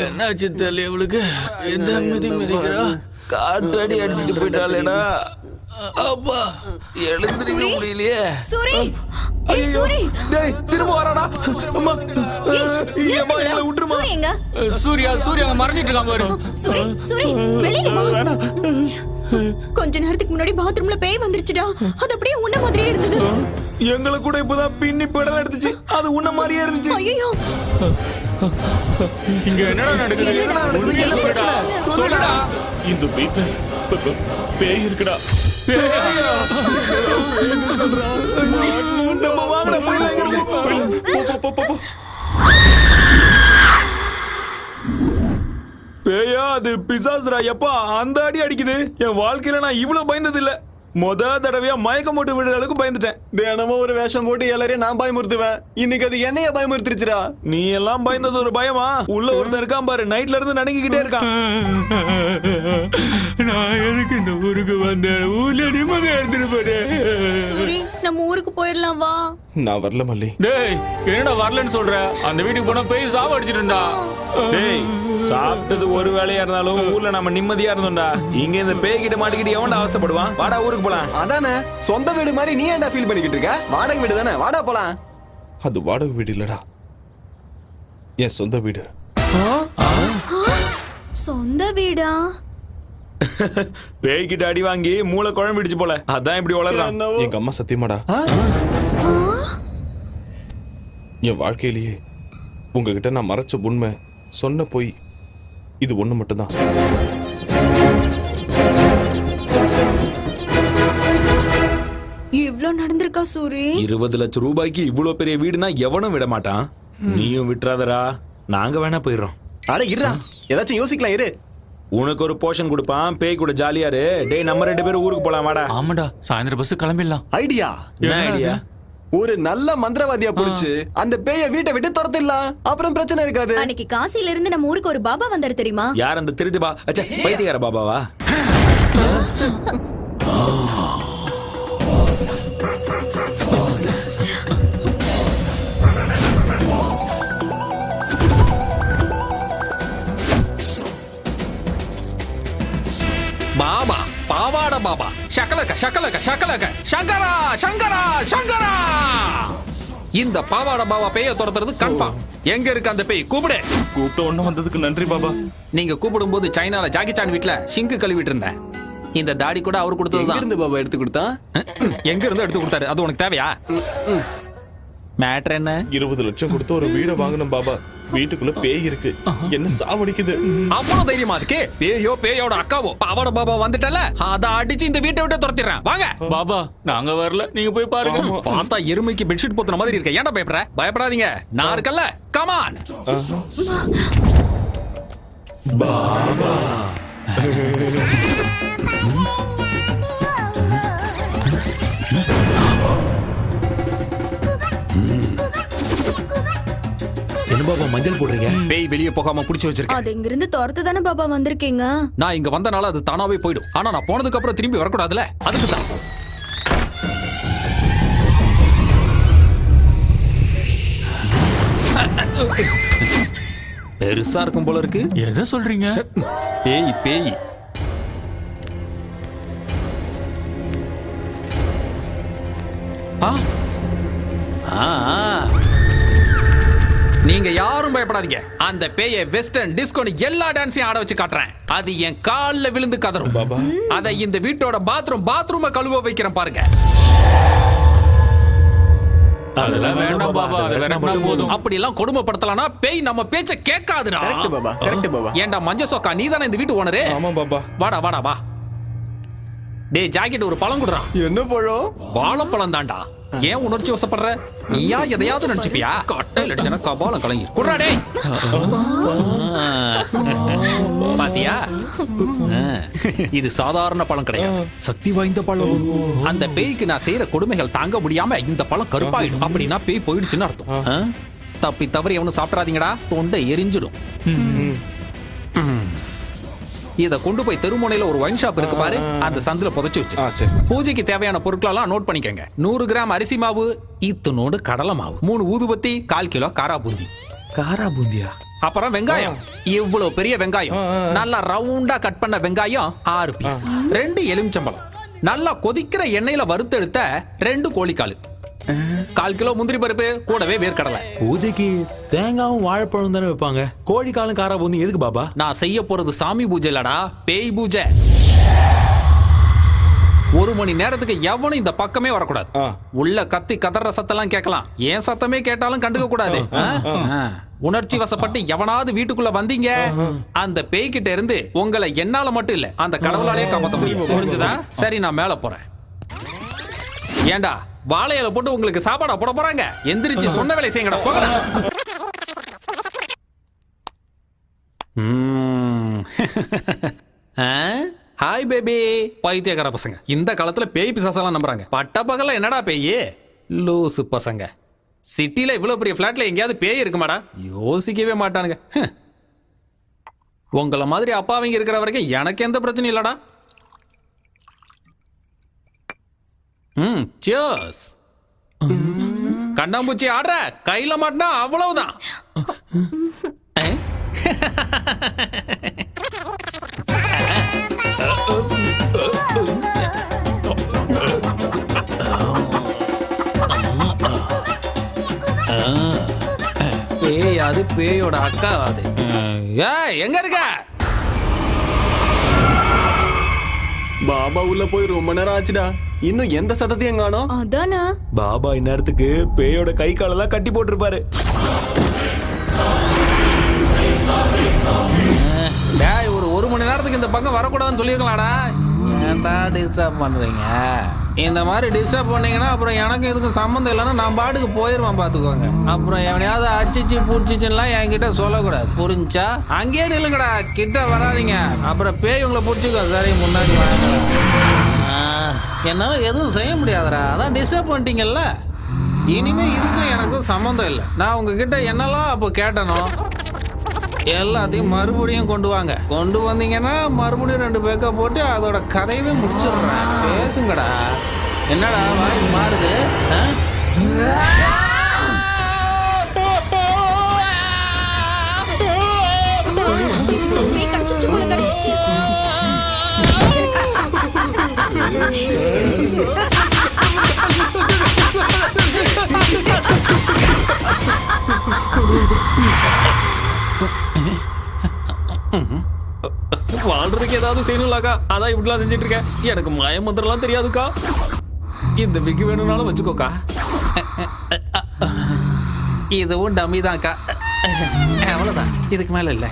என்னாச்சு தெரியல இவளுக்கு? எந்த மிதி மிதிக்கிறா காற்றடி அடிச்சுட்டு போயிட்டாளேடா. அப்பா எழுந்திருக்க சூரி? முடியலையே. சூரி ஏய் சூரி டேய் திரும்ப வராடா அம்மா நிறுத்துங்கடா. எங்களை விட்டுருமா? சூரி எங்க? சூர்யா சூர்யா அங்க மறைஞ்சிட்டு இருக்கான் பாரு. சூரி சூரி வெளியில வா. கொஞ்ச நேரத்துக்கு முன்னாடி பாத்ரூம்ல பேய் வந்துருச்சுடா. அது அப்படியே உன்ன மாதிரியே இருந்தது. எங்களை கூட இப்பதான் பின்னி படம் எடுத்துச்சு. அது உன்ன மாதிரியே இருந்துச்சு. ஐயோ இங்க என்னடா நடக்குது? என்னடா நடக்குது? என்ன சொல்லுடா. சொல்லு. சொல்லுடா. இந்த ப- பேய் இருக்குடா. நம்ம வாங்கின. பேயா அது பிசாசுரா எப்பா அந்த அடி அடிக்குது. என் வாழ்க்கையில நான் இவ்வளவு பயந்தது இல்ல முத தடவையா மயக்கம் போட்டு விடுற அளவுக்கு பயந்துட்டேன். தினமும் ஒரு வேஷம் போட்டு எல்லாரையும் நான் பயமுறுத்துவேன். இன்னைக்கு அது என்னைய பயமுறுத்திருச்சுடா. நீ எல்லாம் பயந்தது ஒரு பயமா? உள்ள ஒருத்தன் இருக்கான் பாரு நைட்ல இருந்து நடுங்கிக்கிட்டே இருக்கான். நான் எதுக்கு இந்த ஊருக்கு வந்தேன்? ஊர்ல நிம்மதியா எடுத்துட்டு போறேன். சூரி நம்ம ஊருக்கு போயிடலாம் வா. நான் வரல மல்லி. டேய் என்னடா வரலன்னு சொல்ற? அந்த வீட்டுக்கு போனா பேய் சாவ அடிச்சிட்டுண்டா டேய் சாப்பிட்டது ஒரு வேலையா இருந்தாலும் ஊர்ல நம்ம நிம்மதியா இருந்தோம்டா. இங்க இந்த பேய் கிட்ட மாட்டிக்கிட்டு எவன்டா அவஸ்தைப்படுவான்? வாடா ஊருக்கு போலாம். அதானே சொந்த வீடு மாதிரி நீ ஏன்டா ஃபீல் பண்ணிக்கிட்டு இருக்க? வாடகை வீடு தானே வாடா போலாம். அது வாடகை வீடு இல்லடா. என் சொந்த வீடு. சொந்த வீடா? பேய் கிட்ட அடி வாங்கி மூளை குழம்பிடுச்சு போல. அதான் இப்படி வளர்றான் எங்க அம்மா சத்தியமாடா. ஆ? என் வாழ்க்கையிலேயே உங்ககிட்ட நான் மறைச்ச உண்மை சொன்ன பொய் இது ஒண்ணு மட்டும்தான். இவ்ளோ நடந்திருக்கா சூரி? இருபது லட்சம் ரூபாய்க்கு இவ்வளவு பெரிய வீடுனா எவனும் விட மாட்டான். நீயும் விட்டுறாதடா. நாங்க வேணா போயிடுறோம். அட இருடா. ஏதாச்சும் யோசிக்கலாம் இரு. உனக்கு ஒரு போர்ஷன் கொடுப்பான். பேய் கூட ஜாலியா இரு. டேய் நம்ம ரெண்டு பேரும் ஊருக்கு போலாம் வாடா. ஆமாடா சாயந்தரம் பஸ் கிளம்பிடலாம். ஐடியா. என்ன? ஐடியா? ஒரு நல்ல மந்திரவாதியா புடிச்சு அந்த பேய வீட்டை விட்டு துரத்திடலாம். அப்புறம் பிரச்சனை இருக்காது. அன்னைக்கு காசில இருந்து நம்ம ஊருக்கு ஒரு பாபா வந்தாரு தெரியுமா? யார் அந்த திருட்டு பா அச்சா பைத்தியக்கார பாபாவா? பாபா பாவாட பாபா. சகலக சகலக சகலக சங்கரா சங்கரா சங்கரா. இந்த பாவாட பாபா பேய துரத்துறது கன்ஃபார்ம் எங்க இருக்கு அந்த பேய்? கூப்பிடு. கூப்பிட்ட ஒண்ணு வந்ததுக்கு நன்றி பாபா. நீங்க கூப்பிடும்போது சைனால ஜாக்கி சான் வீட்ல சிங்கு கழுவிட்டு இருந்தேன். இந்த தாடி கூட அவர் எங்க கொடுத்ததுதான். இருந்து பாபா எடுத்து கொடுத்தா எங்க இருந்து எடுத்து கொடுத்தாரு? அது உனக்கு தேவையா? மேட்ரு என்ன? இருபது லட்சம் கொடுத்து ஒரு வீடை வாங்கினேன் பாபா. வீட்டுக்குள்ள பேய் இருக்கு. என்ன சாவடிக்குது? அவ்வளவு தைரியமா இருக்கு பேயோ பேயோட அக்காவோ? பாவாட பாபா வந்துட்டல? அத அடிச்சு இந்த வீட்டை விட்டு துரத்திடுறேன். வாங்க. பாபா நாங்க வரல. நீங்க போய் பாருங்க. பார்த்தா எருமைக்கு பெட்ஷீட் போத்துன மாதிரி இருக்க. ஏன்டா பயப்படுற? பயப்படாதீங்க. நான் இருக்கல்ல கமான் என்ன பாபா மஞ்சள் போடுறீங்க? பேய் வெளியே போகாம புடிச்சு வச்சிருக்கேன். அது இங்க இருந்து துரத்து தானே பாபா வந்திருக்கீங்க? நான் இங்க வந்தனால அது தானாவே போயிடும். ஆனா நான் போனதுக்கு அப்புறம் திரும்பி வரக்கூடாதுல அதுக்கு தான். பெருசா இருக்கும் போல இருக்கு. எதை சொல்றீங்க? பேய் பேய். ஆ ஆ, ஆ. நீங்க யாரும் பயப்படாதீங்க. அந்த பேய வெஸ்டர்ன் டிஸ்கோன்னு எல்லா டான்ஸையும் ஆட வச்சு காட்டுறேன். அது என் கால்ல விழுந்து கதறும். பாபா. அத இந்த வீட்டோட பாத்ரூம் பாத்ரூம கழுவ வைக்கிறேன் பாருங்க. அதெல்லாம் வேண்டாம் பாபா. அதை வேணா போதும். அப்படி எல்லாம் கொடுமைப்படுத்தலாம்னா பேய் நம்ம பேச்ச கேட்காதுடா. Correct Baba correct Baba. ஏன்டா மஞ்ச சொக்கா நீ தானே இந்த வீட்டு ஓனரு? ஆமா பாபா. வாடா வாடா வா. டேய் ஜாக்கெட் ஒரு பழம் குடுறான் என்ன பழம்? வாழைப்பழம் தான்டா. ஏன் உணர்ச்சி வசப்படுற? நீயா எதையாவது நினைச்சுப்பியா கட்டையில் அடிச்சனா கபாலம் கலங்கி. குடுறா டேய்! பாத்தியா? இது சாதாரண பழம் கிடையாது. சக்தி வாய்ந்த பழம். அந்த பேய்க்கு நான் செய்யற கொடுமைகள் தாங்க முடியாம இந்த பழம் கருப்பாயிடும் அப்படின்னா பேய் போயிடுச்சுன்னு அர்த்தம்? தப்பி தவறி எவனும் சாப்பிடாதீங்கடா. தொண்டை எரிஞ்சிடும். இத கொண்டு போய் தெருமுனையில ஒரு ஒயின் ஷாப் இருக்கு பாரு. அந்த சந்துல புதைச்சு வச்சு. பூஜைக்கு தேவையான பொருட்களெல்லாம் நோட் பண்ணிக்கங்க. நூறு கிராம் அரிசி மாவு இத்தனோடு கடலை மாவு மூணு ஊதுபத்தி கால் கிலோ காரா பூந்தி. காரா பூந்தியா? அப்புறம் வெங்காயம். இவ்வளவு பெரிய வெங்காயம்? நல்லா ரவுண்டா கட் பண்ண வெங்காயம் ஆறு பீஸ் ரெண்டு எலுமிச்சம்பழம். நல்லா கொதிக்கிற எண்ணெயில வறுத்தெடுத்த ரெண்டு கோழிக்கால். கால் கிலோ முந்திரி பருப்பு கூடவே வேர்க்கடலை. பூஜைக்கு தேங்காவும் வாழைப்பழம் தானே வைப்பாங்க? கோழிக்காலும் காரா பூந்தி எதுக்கு பாபா? நான் செய்ய போறது சாமி பூஜை இல்லடா பேய் பூஜை. ஒரு மணி நேரத்துக்கு எவனும் இந்த பக்கமே வரக்கூடாது. உள்ள கத்தி கதற சத்தம்லாம் கேட்கலாம். ஏன் சத்தமே கேட்டாலும் கண்டுக்க கூடாது. உணர்ச்சி வசப்பட்டு எவனாவது வீட்டுக்குள்ள வந்தீங்க? அந்த பேய்கிட்ட இருந்து உங்களை என்னால மட்டும் இல்ல அந்த கடவுளாலே காப்பாத்த முடியும். புரிஞ்சுதா? சரி நான் மேல போறேன். ஏண்டா வாழை இலை போட்டு உங்களுக்கு சாப்பாடா போட போறாங்க? எந்திரிச்சு சொன்ன வேலை செய்யுங்கடா போங்கடா. ஆ? Hi baby. பைத்தியக்கார பசங்க. இந்த காலத்துல பேய் பிசாசெல்லாம் நம்புறாங்க. பட்ட பகல என்னடா பேய்? லூசு பசங்க. சிட்டில இவ்வளவு பெரிய ஃபிளாட்ல எங்கேயாவது பேய் இருக்குமாடா? யோசிக்கவே மாட்டானுங்க. உங்களை மாதிரி அப்பாவிங்க இருக்கிற வரைக்கும் எனக்கு எந்த பிரச்சனையும் இல்லடா. ம் சியர்ஸ் கண்ணாம்பூச்சி ஆடுற கையில மாட்டினா அவ்வளவுதான். ஏ? பேய் அது பேயோட அக்கா அது. ஏய் எங்க இருக்க? பாபா உள்ள போய் ரொம்ப நேரம் ஆச்சுடா. இன்னும் எந்த சத்தத்தையும் காணோம்? அதானே. பாபா இந்நேரத்துக்கு பேயோட கை காலெல்லாம் கட்டி போட்டிருப்பாரு. டேய் ஒரு ஒரு மணி நேரத்துக்கு இந்த பக்கம் வரக்கூடாதுன்னு சொல்லியிருக்கலாம்டா. ஏன்டா டிஸ்டர்ப் பண்றீங்க? இந்த மாதிரி டிஸ்டர்ப் பண்ணீங்கன்னா அப்புறம் எனக்கு இதுக்கும் சம்மந்தம் இல்லைன்னா நான் பாட்டுக்கு போயிடுவேன் பார்த்துக்கோங்க. அப்புறம் எவனையாவது அடிச்சிச்சு பூச்சிச்சுலாம் என்கிட்ட சொல்லக்கூடாது. புரிஞ்சா? அங்கேயே நில்லுங்கடா. கிட்ட வராதீங்க. அப்புறம் பேய் உங்களை பிடிச்சிக்கோ. சரி முன்னாடி வாங்க. என்னால் எதுவும் செய்ய முடியாதுடா. அதான் டிஸ்டர்ப் பண்ணிட்டீங்கல்ல? இனிமே இதுக்கும் எனக்கும் சம்மந்தம் இல்லை. நான் உங்ககிட்ட என்னெல்லாம் அப்போ கேட்டனோ எல்லாத்தையும் மறுபடியும் கொண்டு வாங்க. கொண்டு வந்தீங்கன்னா மறுபடியும் ரெண்டு பேக்க போட்டு அதோட கதையவே முடிச்சிடுறேன். பேசுங்கடா. என்னடா வாய் மாறுது? ஆ? வாழ்றதுக்கு ஏதாவது செய்யணும்லாக்கா? அதான் இப்படிலாம் செஞ்சுட்டு இருக்கேன் எனக்கு மயமந்திரம்லாம் தெரியாதுக்கா. இந்த விக்கு வேணும்னாலும் வச்சுக்கோக்கா. இதுவும் டம்மி தான்க்கா அவ்வளோதான் இதுக்கு மேலே இல்லை.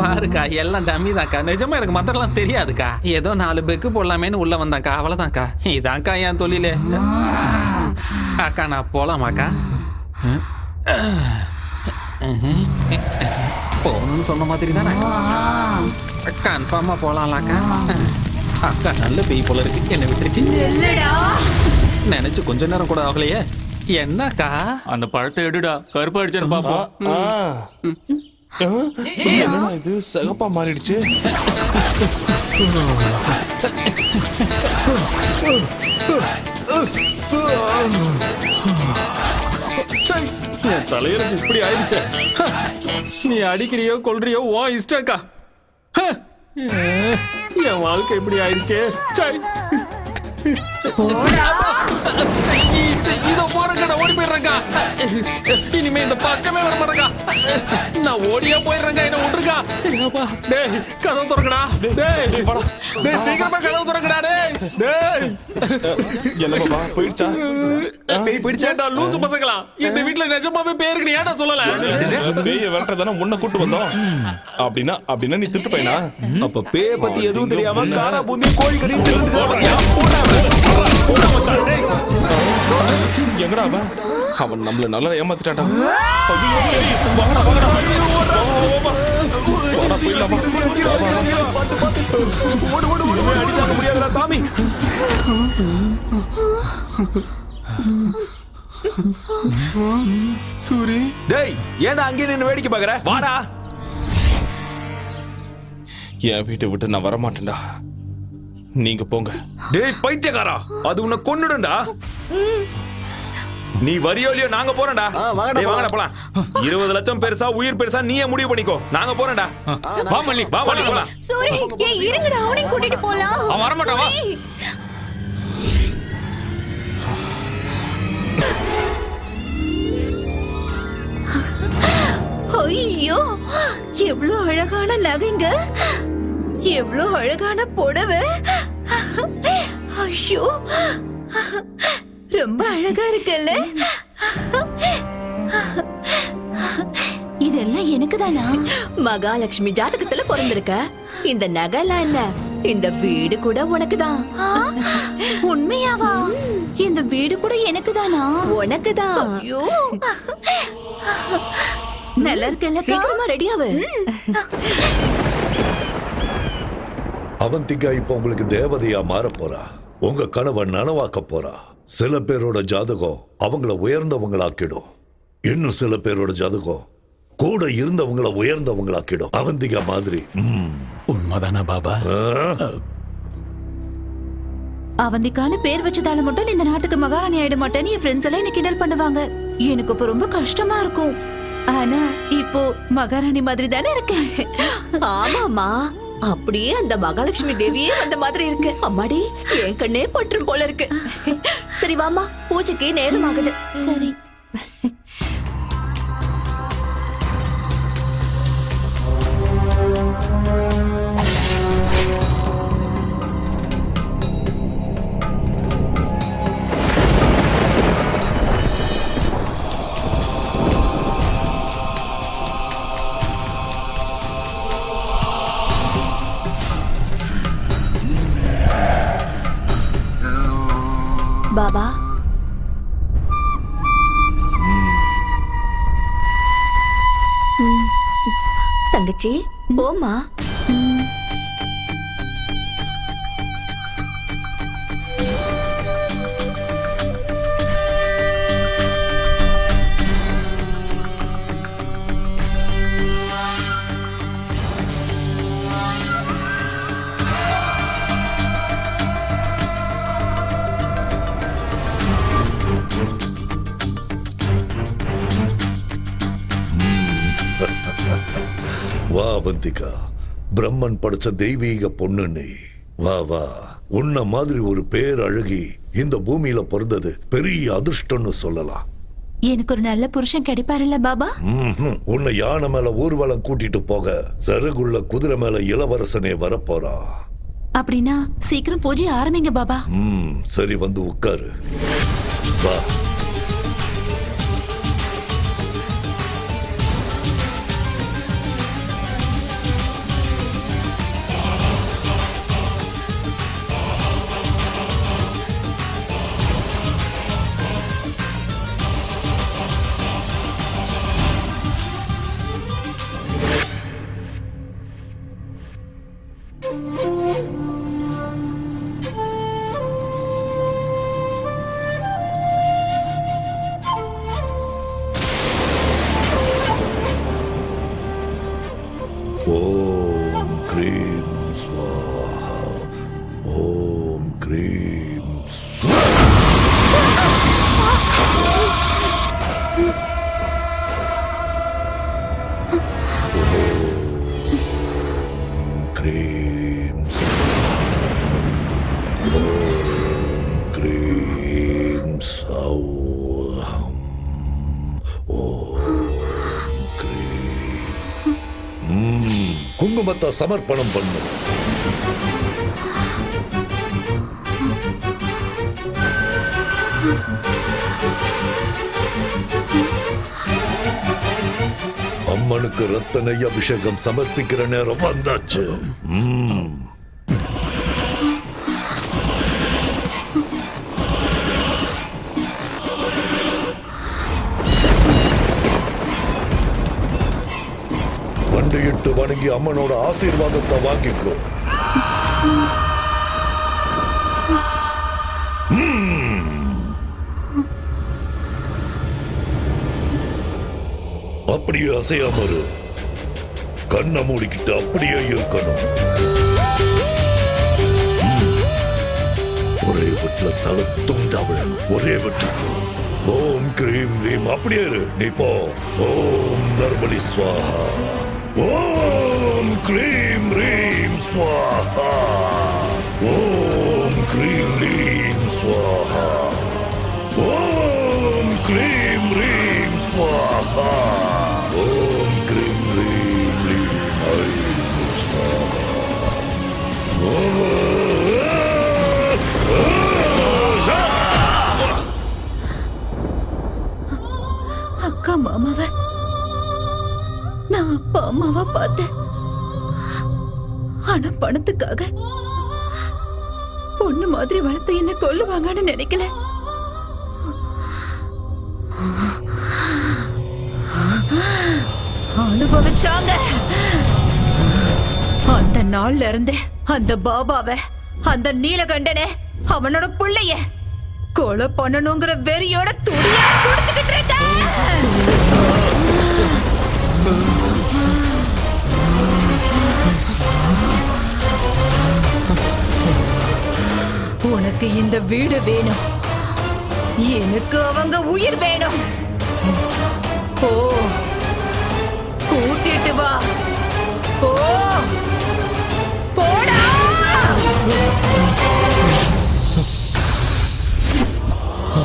பாருக்கா எல்லாம் டம்மி தான்க்கா. நிஜமா எனக்கு மந்திரம்லாம் தெரியாதுக்கா. ஏதோ நாலு பெக்கு போடலாமேன்னு உள்ள வந்தாக்கா அவ்வளோதான்க்கா இதான்க்கா என் தொழிலே. அக்கா நான் போலாமாக்கா? போகணும்னு சொன்ன மாதிரி தானே? கன்ஃபார்மா போலாம்லாக்கா. அக்கா நல்ல பெய் போல இருக்கு. என்ன விட்டுருச்சு. நினைச்சு கொஞ்ச நேரம் கூட ஆகலையே. என்னக்கா? அந்த பழத்தை எடுடா. கருப்பா அடிச்சேன்னு பாப்போம்? என்னடா இது சகப்பா மாறிடுச்சு ச்சை, தலையெழுத்து இப்படி ஆயிடுச்சே நீ அடிக்கிறியோ கொல்றியோ ஓ இஷ்டக்கா என் வாழ்க்கை இப்படி ஆயிடுச்சே சை. இது- நான் ஓடி போயிடுறேங்க இனிமே இந்த பக்கமே வர மாட்டேங்க. நான் ஓடியா போயிடுறேங்க என்ன விட்டுருக்கா. டேய் கதவு திறக்கடா. டேய் டேய் சீக்கிரமா கதவு திறக்கடா டேய். டேய். என்ன பாபா போயிடுச்சா? பேய் பிடிச்சேன்டா லூசு பசங்களா? இந்த வீட்ல நிஜமாவே பேருக்கு நீ ஏன்டா சொல்லல? பேய விரட்டதானே உன்னை கூட்டு வந்தோம். அப்படின்னா அப்படின்னா நீ திட்டு பையனா அப்ப பேய பத்தி எதுவும் தெரியாம காரா பூந்தி கோழி கறி எங்கடா அவன் அவன் நம்மள நல்லா முடியாதுடா சாமி சூரி. டேய் ஏன்டா அங்கே நின்னு வேடிக்கை பாக்குற வாடா. என் வீட்டை விட்டு நான் வரமாட்டேன்டா. நீங்க போங்க. டேய் பைத்தியக்காரா அது உன்னை கொன்னுடும்டா. நீ வரியோ இல்லையோ நாங்க போறோம்டா. டேய் வாங்கடா போலாம். இருபது லட்சம் பெருசா உயிர் பெருசா நீயே முடிவு பண்ணிக்கோ. நாங்க போறோம்டா. வா மல்லி வா வள்ளி போலாம். சூரி ஏன் இருங்கடா அவனையும் கூட்டிட்டு போலாம். அவன் வரமாட்டான், வா. சூரி. ஐயோ எவ்வளவு அழகான நகைங்க. எவ்வளவு அழகான புடவை? ஐயோ. ரொம்ப அழகா இருக்குல்ல. இதெல்லாம் எனக்கு தானா மகாலட்சுமி ஜாதகத்துல பிறந்திருக்க. இந்த நகைலாம் என்ன? இந்த வீடு கூட உனக்கு தான் உண்மையாவா? இந்த வீடு கூட எனக்கு தானா உனக்கு தான் ஐயோ. நல்லா இருக்கல சீக்கிரமா ரெடியாவு. அவந்திகா இப்ப உங்களுக்கு தேவதையா மாறப் போறா. உங்க கனவை நனவாக்க போறா. சில பேரோட ஜாதகம் அவங்கள உயர்ந்தவங்களாக்கிடும். இன்னும் சில பேரோட ஜாதகம் கூட இருந்தவங்கள உயர்ந்தவங்களாக்கிடும். அவந்திகா மாதிரி. ம். உண்மைதானா பாபா? அவந்திக்கான பேர் வச்சதால மட்டும் இந்த நாட்டுக்கு மகாராணி ஆயிட மாட்டேன்னு என் ஃப்ரெண்ட்ஸ் எல்லாம் என்ன கிண்டல் பண்ணுவாங்க. எனக்கு இப்ப ரொம்ப கஷ்டமா இருக்கும். ஆனா இப்போ மகாராணி மாதிரி தானே இருக்கேன். ஆமாமா அப்படியே அந்த மகாலட்சுமி தேவியே அந்த மாதிரி இருக்கு. அம்மாடி என் கண்ணே பற்றும் போல இருக்கு. சரி வாமா பூஜைக்கு நேரம் ஆகுது. சரி. பாபா அவந்திகா பிரம்மன் படைச்ச தெய்வீக பொண்ணு நீ. வா வா. உன்ன மாதிரி ஒரு பேர் அழகி இந்த பூமியில பிறந்தது பெரிய அதிர்ஷ்டம்னு சொல்லலாம். எனக்கு ஒரு நல்ல புருஷன் கிடைப்பாருல்ல பாபா. உன்னை யானை மேல ஊர்வலம் கூட்டிட்டு போக சருகுள்ள குதிரை மேல இளவரசனே வரப்போறா. அப்படின்னா சீக்கிரம் பூஜை ஆரம்பிங்க பாபா. சரி வந்து உட்காரு. வா. சௌஹம் குங்குமத்தை சமர்ப்பணம் பண்ணு அம்மனுக்கு ரத்தனை அபிஷேகம் சமர்ப்பிக்கிற நேரம் வந்தாச்சு. உம் வணங்கி அம்மனோட ஆசீர்வாதத்தை வாங்கிக்கோ. அப்படியே அசையாம இரு. கண்ணை மூடிக்கிட்டு அப்படியே இருக்கணும். ஒரே வீட்டுல தலை துண்டா விழணும். ஒரே வீட்டு ஓம் கிரீம் ரீம் அப்படியே இரு. நீ போ. ஓம் நர்மலி சுவாஹா Om Krim Rim Swaha. Om Krim Rim Swaha. Om Krim Rim Swaha. Om Krim Rim Rim Hai Swaha. கனவா பார்த்தேன். ஆனா பணத்துக்காக பொண்ணு மாதிரி வளர்த்து என்ன கொல்லுவாங்கன்னு நினைக்கல. அனுபவிச்சாங்க. அந்த நாள்ல இருந்து அந்த பாபாவ அந்த நீலகண்டனே அவனோட புள்ளைய கொலை பண்ணணுங்கிற வெறியோட துடியா துடிச்சுக்கிட்டு இருக்க உனக்கு இந்த வீடு வேணும். எனக்கு அவங்க உயிர் வேணும். ஓ கூட்டிட்டு வா. ஓ போடா.